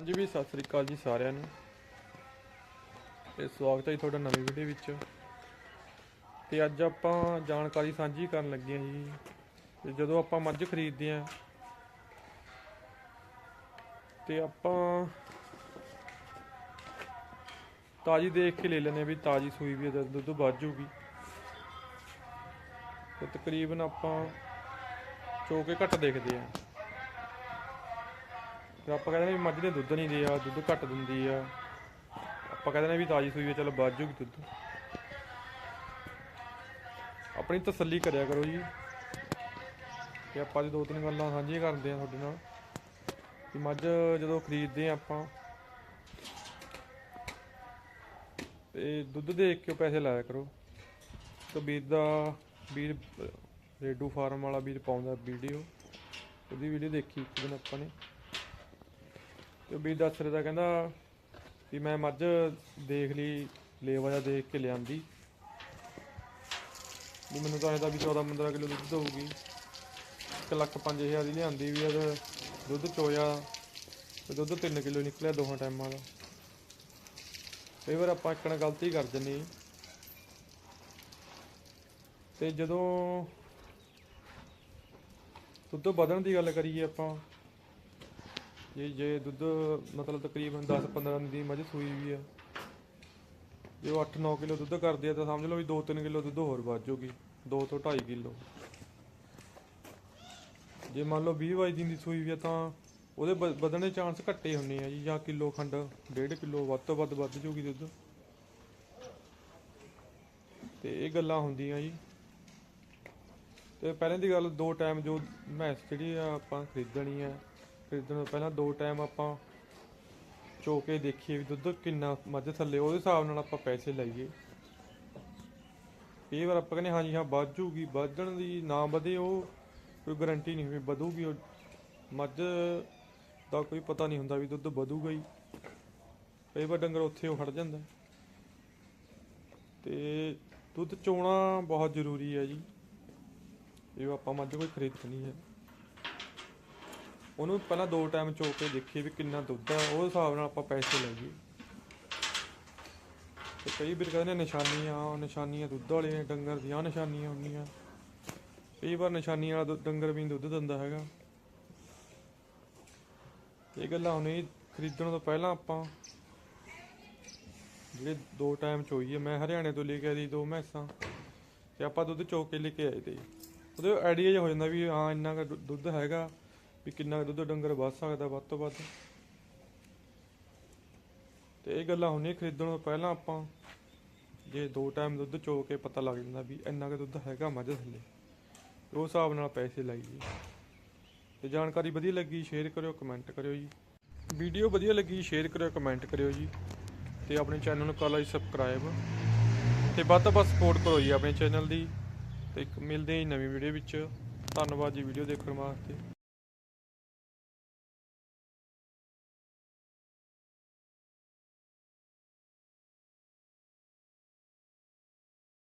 ਹਾਂਜੀ ਵੀ ਸਤਿ ਸ੍ਰੀ ਅਕਾਲ ਜੀ ਸਾਰਿਆਂ ਨੂੰ। ਤੇ ਸਵਾਗਤ ਹੈ ਜੀ ਤੁਹਾਡਾ ਨਵੀਂ ਵੀਡੀਓ ਵਿੱਚ। ਤੇ ਅੱਜ ਆਪਾਂ ਜਾਣਕਾਰੀ ਸਾਂਝੀ ਕਰਨ ਲੱਗੇ ਹਾਂ ਜੀ। ਤੇ ਜਦੋਂ ਆਪਾਂ ਮੱਝ ਖਰੀਦਦੇ ਹਾਂ, ਤੇ ਆਪਾਂ ਤਾਜੀ ਦੇਖ ਕੇ ਲੈ ਲੈਂਦੇ ਹਾਂ ਵੀ ਤਾਜੀ ਸੂਈ ਵੀ ਦੁੱਧ ਵੱਜੂਗੀ ਤੇ ਤਕਰੀਬਨ ਆਪਾਂ ਚੋ ਕੇ ਘੱਟ ਦੇਖਦੇ ਹਾਂ। ਤੇ ਆਪਾਂ ਕਹਿੰਦੇ ਨੇ ਵੀ ਮੱਝ ਨੇ ਦੁੱਧ ਨਹੀਂ ਦਿਆ ਦੁੱਧ ਘੱਟ ਦਿੰਦੀ ਆ। ਆਪਾਂ ਕਹਿੰਦੇ ਨੇ ਵੀ ਤਾਜੀ ਸੂਈ ਹੈ ਚਲ ਵੱਧ ਜੂਗੀ ਦੁੱਧ। ਆਪਣੀ ਤਸੱਲੀ ਕਰਿਆ ਕਰੋ ਜੀ। ਤੇ ਆਪਾਂ ਅੱਜ ਦੋ ਤਿੰਨ ਗੱਲਾਂ ਸਾਂਝੀਆਂ ਕਰਦੇ ਆ ਤੁਹਾਡੇ ਨਾਲ। ਕਿ ਮੱਝ ਜਦੋਂ ਖਰੀਦਦੇ ਆ ਆਪਾਂ, ਤੇ ਦੁੱਧ ਦੇਖ ਕੇ ਪੈਸੇ ਲਾਇਆ ਕਰੋ। ਤੇ ਵੀਰ ਦਾ, ਵੀਰ ਰੇਡੂ ਫਾਰਮ ਵਾਲਾ ਵੀਰ ਪਾਉਂਦਾ ਵੀਡੀਓ। ਉਹਦੀ ਵੀਡੀਓ ਦੇਖੀ ਇੱਕ ਦਿਨ ਆਪਾਂ ਨੇ। ਤੇ ਵੀਰ ਦੱਸ ਰਿਹਾ ਤਾਂ ਕਹਿੰਦਾ ਵੀ ਮੈਂ ਮੱਝ ਦੇਖ ਲਈ, ਲੇਵਾ ਜਿਹਾ ਦੇਖ ਕੇ ਲਿਆਂਦੀ। ਵੀ ਮੈਨੂੰ ਤਾਂ ਇਹਦਾ ਵੀ 14 15 ਕਿਲੋ ਦੁੱਧ ਹੋਊਗੀ 1 ਲੱਖ 5000 ਦੀ ਲਿਆਂਦੀ ਵੀ ਇਹਦਾ ਦੁੱਧ ਚੋਇਆ। ਤੇ ਦੁੱਧ 3 ਕਿਲੋ ਨਿਕਲਿਆ ਦੋਹਾਂ ਟਾਈਮਾਂ ਦਾ। ਕਈ ਵਾਰ ਆਪਾਂ ਇੱਕ ਨਾਲ ਗਲਤੀ ਕਰ ਜੰਨੀ ਤੇ ਜਦੋਂ ਦੁੱਧ ਵਧਣ ਦੀ ਗੱਲ ਕਰੀਏ ਆਪਾਂ ਜੇ ਜੇ ਦੁੱਧ ਮਤਲਬ ਤਕਰੀਬਨ 10-15 ਦੀ ਮੱਝ ਸੂਈ ਵੀ ਆ, ਜੇ ਉਹ 8-9 ਕਿਲੋ ਦੁੱਧ ਕਰਦੀ ਆ ਤਾਂ ਸਮਝ ਲਓ ਵੀ 2-3 ਕਿਲੋ ਦੁੱਧ ਹੋਰ ਵੱਧ ਜਾਊਗੀ 2 ਤੋਂ 2.5 ਕਿਲੋ। ਜੇ ਮੰਨ ਲਓ 20 22 ਦਿਨ ਦੀ ਸੂਈ ਵੀ ਆ ਤਾਂ ਉਹਦੇ ਵਧਣ ਦੇ ਚਾਂਸ ਘੱਟੇ ਹੁੰਨੇ ਆ ਜੀ, ਜਾਂ ਕਿਲੋ ਖੰਡ 1.5 ਕਿਲੋ ਵੱਧ ਤੋਂ ਵੱਧ ਵੱਧ ਜਾਊਗੀ ਦੁੱਧ। ਤੇ ਇਹ ਗੱਲਾਂ ਹੁੰਦੀਆਂ ਜੀ। ਤੇ ਪਹਿਲਾਂ ਦੀ ਗੱਲ ਦੋ ਟਾਈਮ ਜੋ ਮੈਸ ਜਿਹੜੀ ਆ ਆਪਾਂ ਖਰੀਦਣੀ ਆ ਖਰੀਦਣ ਤੋਂ ਪਹਿਲਾਂ ਦੋ ਟਾਈਮ ਆਪਾਂ ਚੋ ਕੇ ਦੇਖੀਏ ਵੀ ਦੁੱਧ ਕਿੰਨਾ ਮੱਝ ਥੱਲੇ, ਉਹਦੇ ਹਿਸਾਬ ਨਾਲ ਆਪਾਂ ਪੈਸੇ ਲਈਏ। ਕਈ ਵਾਰ ਆਪਾਂ ਕਹਿੰਦੇ ਹਾਂਜੀ ਹਾਂ ਵੱਧ ਜੂਗੀ ਵਧਣ ਦੀ ਨਾ ਵਧੇ ਉਹ, ਕੋਈ ਗਾਰੰਟੀ ਨਹੀਂ ਵੀ ਵਧੂਗੀ ਉਹ। ਮੱਝ ਦਾ ਕੋਈ ਪਤਾ ਨਹੀਂ ਹੁੰਦਾ ਵੀ ਦੁੱਧ ਵਧੂਗਾ ਹੀ। ਕਈ ਵਾਰ ਡੰਗਰ ਉੱਥੇ ਉਹ ਖੜ ਜਾਂਦਾ। ਤੇ ਦੁੱਧ ਚੋਣਾ ਬਹੁਤ ਜ਼ਰੂਰੀ ਹੈ ਜੀ। ਇਹ ਆਪਾਂ ਮੱਝ ਕੋਈ ਖਰੀਦਣੀ ਹੈ। ਉਹਨੂੰ ਪਹਿਲਾਂ ਦੋ ਟਾਈਮ ਚੋ ਕੇ ਦੇਖੀਏ ਵੀ ਕਿੰਨਾ ਦੁੱਧ ਹੈ, ਉਹ ਹਿਸਾਬ ਨਾਲ ਆਪਾਂ ਪੈਸੇ ਲਾਈਏ। ਤੇ ਕਈ ਵਾਰ ਕਹਿੰਦੇ ਨਿਸ਼ਾਨੀਆਂ, ਉਹ ਨਿਸ਼ਾਨੀਆਂ ਦੁੱਧ ਵਾਲੇ ਨੇ ਡੰਗਰ ਦੀਆਂ ਨਿਸ਼ਾਨੀਆਂ ਹੁੰਦੀਆਂ। ਕਈ ਵਾਰ ਨਿਸ਼ਾਨੀਆਂ ਵਾਲਾ ਡੰਗਰ ਵੀ ਦੁੱਧ ਦਿੰਦਾ ਹੈਗਾ। ਇਹ ਗੱਲਾਂ ਹੁਣੇ ਖਰੀਦਣ ਤੋਂ ਪਹਿਲਾਂ ਆਪਾਂ ਜਿਹੜੇ ਦੋ ਟਾਈਮ ਚੋਈਏ, ਮੈਂ ਹਰਿਆਣੇ ਤੋਂ ਲੈ ਕੇ ਆਈ ਦੋ ਮੈਸਾਂ, ਤੇ ਆਪਾਂ ਦੁੱਧ ਚੋ ਕੇ ਲੈ ਕੇ ਆਏ ਤੇ। ਉਹਦੇ ਆਈਡੀਆ ਜਿਹਾ ਹੋ ਜਾਂਦਾ ਵੀ ਹਾਂ, ਇੰਨਾ ਕੁ ਦੁੱਧ ਹੈਗਾ। ਵੀ ਕਿੰਨਾ ਕੁ ਦੁੱਧ ਡੰਗਰ ਵੱਧ ਸਕਦਾ, ਵੱਧ ਤੋਂ ਵੱਧ। ਤੇ ਇਹ ਗੱਲਾਂ ਹੁੰਦੀਆਂ ਖਰੀਦਣ ਤੋਂ ਪਹਿਲਾਂ ਆਪਾਂ ਜੇ ਦੋ ਟਾਈਮ ਦੁੱਧ ਚੋ ਕੇ ਪਤਾ ਲੱਗ ਜਾਂਦਾ ਵੀ ਇੰਨਾ ਕੁ ਦੁੱਧ ਹੈਗਾ ਮੱਝ ਥੱਲੇ ਉਸ ਹਿਸਾਬ ਨਾਲ ਪੈਸੇ ਲਾਈਏ। ਤੇ ਜਾਣਕਾਰੀ ਵਧੀਆ ਲੱਗੀ ਸ਼ੇਅਰ ਕਰਿਓ ਕਮੈਂਟ ਕਰਿਓ ਜੀ। ਵੀਡੀਓ ਵਧੀਆ ਲੱਗੀ ਸ਼ੇਅਰ ਕਰਿਓ ਕਮੈਂਟ ਕਰਿਓ ਜੀ। ਤੇ ਆਪਣੇ ਚੈਨਲ ਨੂੰ ਕਰ ਲਓ ਜੀ ਸਬਸਕ੍ਰਾਈਬ ਤੇ ਵੱਧ ਤੋਂ ਵੱਧ ਸਪੋਰਟ ਕਰੋ ਜੀ ਆਪਣੇ ਚੈਨਲ ਦੀ। ਤੇ ਇੱਕ ਮਿਲਦੇ ਹਾਂ ਜੀ ਨਵੀਂ ਵੀਡੀਓ ਵਿੱਚ। ਧੰਨਵਾਦ ਜੀ ਵੀਡੀਓ ਦੇਖਣ ਵਾਸਤੇ।